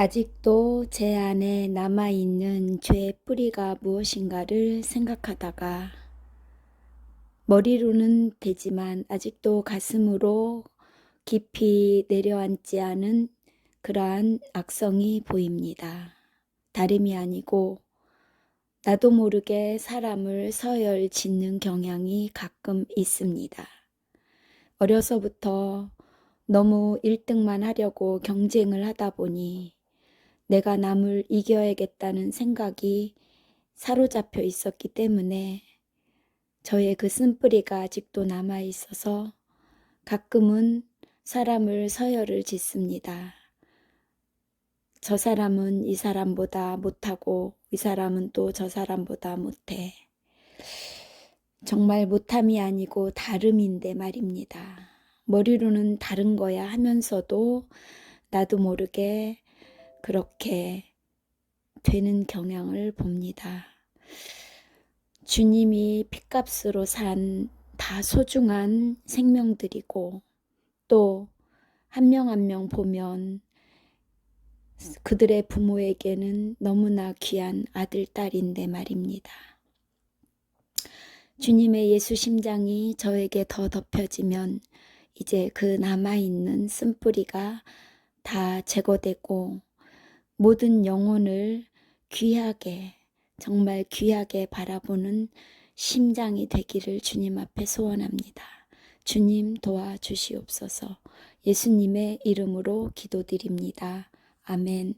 아직도 제 안에 남아있는 죄의 뿌리가 무엇인가를 생각하다가 머리로는 되지만 아직도 가슴으로 깊이 내려앉지 않은 그러한 악성이 보입니다. 다름이 아니고 나도 모르게 사람을 서열 짓는 경향이 가끔 있습니다. 어려서부터 너무 1등만 하려고 경쟁을 하다 보니 내가 남을 이겨야겠다는 생각이 사로잡혀 있었기 때문에 저의 그 쓴뿌리가 아직도 남아 있어서 가끔은 사람을 서열을 짓습니다. 저 사람은 이 사람보다 못하고 이 사람은 또 저 사람보다 못해. 정말 못함이 아니고 다름인데 말입니다. 머리로는 다른 거야 하면서도 나도 모르게 그렇게 되는 경향을 봅니다. 주님이 핏값으로 산 다 소중한 생명들이고 또 한 명 한 명 보면 그들의 부모에게는 너무나 귀한 아들, 딸인데 말입니다. 주님의 예수 심장이 저에게 더 덮여지면 이제 그 남아있는 쓴뿌리가 다 제거되고 모든 영혼을 귀하게, 정말 귀하게 바라보는 심장이 되기를 주님 앞에 소원합니다. 주님 도와주시옵소서 예수님의 이름으로 기도드립니다. 아멘.